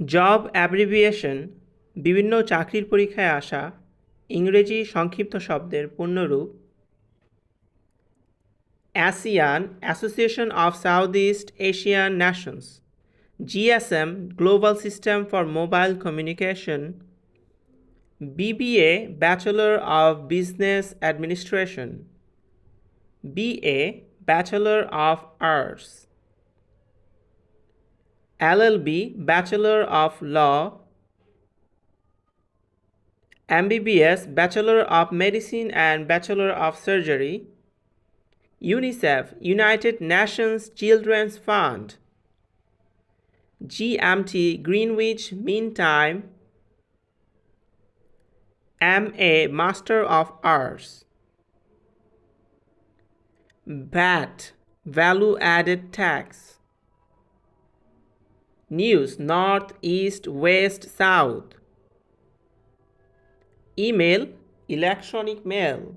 Job abbreviation, বিভিন্ন চাকরির পরীক্ষায় আসা, ইংরেজি সংক্ষিপ্ত শব্দের পূর্ণরূপ। ASEAN association of south east Asian nations, GSM global system for mobile communication. BBA bachelor of business administration. BA bachelor of arts. LLB Bachelor of Law. MBBS Bachelor of Medicine and Bachelor of Surgery. UNICEF United Nations Children's Fund. GMT Greenwich Mean Time. MA Master of Arts. VAT Value Added Tax News North East West South. Email Electronic Mail.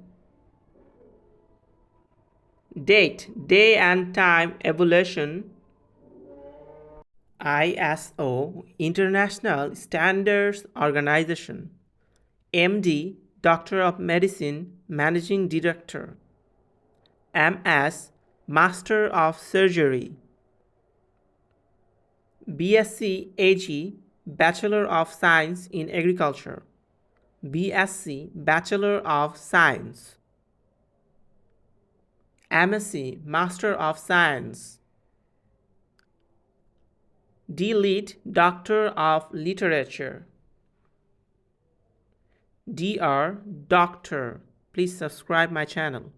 Date, Day and Time Evolution. ISO International Standards Organization. MD Doctor of Medicine Managing Director. MS Master of Surgery BSc AG Bachelor of Science in Agriculture BSc Bachelor of Science MSc Master of Science D.Lit Doctor of Literature Dr. Doctor. Please subscribe my channel.